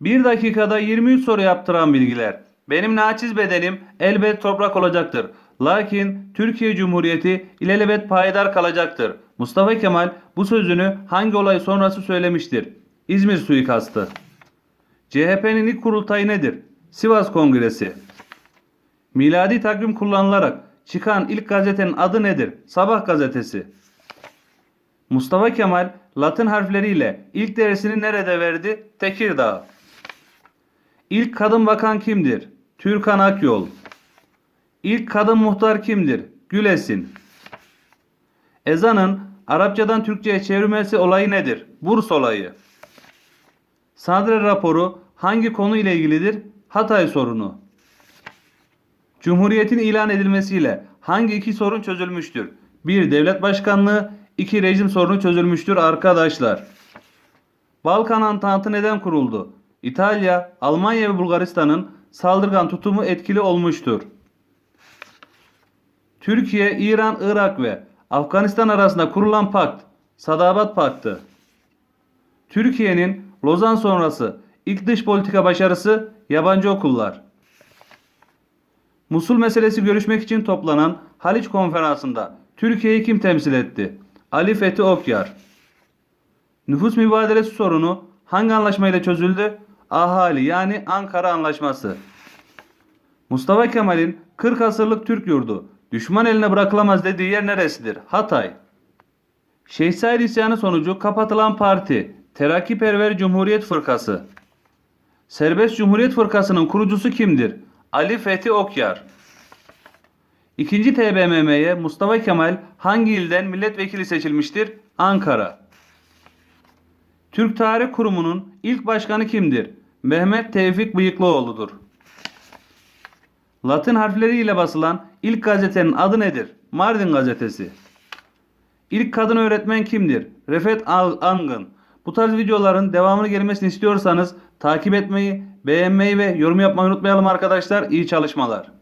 Bir dakikada 23 soru yaptıran bilgiler. Benim naçiz bedenim elbet toprak olacaktır. Lakin Türkiye Cumhuriyeti ilelebet payidar kalacaktır. Mustafa Kemal bu sözünü hangi olay sonrası söylemiştir? İzmir suikastı. CHP'nin ilk kurultayı nedir? Sivas Kongresi. Miladi takvim kullanılarak çıkan ilk gazetenin adı nedir? Sabah gazetesi. Mustafa Kemal Latin harfleriyle ilk dersini nerede verdi? Tekirdağ. İlk kadın bakan kimdir? Türkan Akyol. İlk kadın muhtar kimdir? Gülesin. Ezanın Arapçadan Türkçe'ye çevrilmesi olayı nedir? Burs olayı. Sadre raporu hangi konu ile ilgilidir? Hatay sorunu. Cumhuriyetin ilan edilmesiyle hangi iki sorun çözülmüştür? 1. Devlet başkanlığı 2. Rejim sorunu çözülmüştür arkadaşlar. Balkan Antantı neden kuruldu? İtalya, Almanya ve Bulgaristan'ın saldırgan tutumu etkili olmuştur. Türkiye, İran, Irak ve Afganistan arasında kurulan pakt, Sadabat Paktı. Türkiye'nin Lozan sonrası ilk dış politika başarısı yabancı okullar. Musul meselesi görüşmek için toplanan Haliç Konferansı'nda Türkiye'yi kim temsil etti? Ali Fethi Okyar. Nüfus mübadelesi sorunu hangi anlaşmayla çözüldü? Ahali yani Ankara Anlaşması. Mustafa Kemal'in 40 asırlık Türk yurdu düşman eline bırakılamaz dediği yer neresidir? Hatay. Şeyh Said isyanı sonucu kapatılan parti Terakkiperver Cumhuriyet Fırkası. Serbest Cumhuriyet Fırkası'nın kurucusu kimdir? Ali Fethi Okyar. İkinci TBMM'ye Mustafa Kemal hangi ilden milletvekili seçilmiştir? Ankara. Türk Tarih Kurumu'nun ilk başkanı kimdir? Mehmet Tevfik Bıyıklıoğlu'dur. Latin harfleriyle basılan ilk gazetenin adı nedir? Mardin Gazetesi. İlk kadın öğretmen kimdir? Refet Angın. Bu tarz videoların devamını gelmesini istiyorsanız takip etmeyi, beğenmeyi ve yorum yapmayı unutmayalım arkadaşlar. İyi çalışmalar.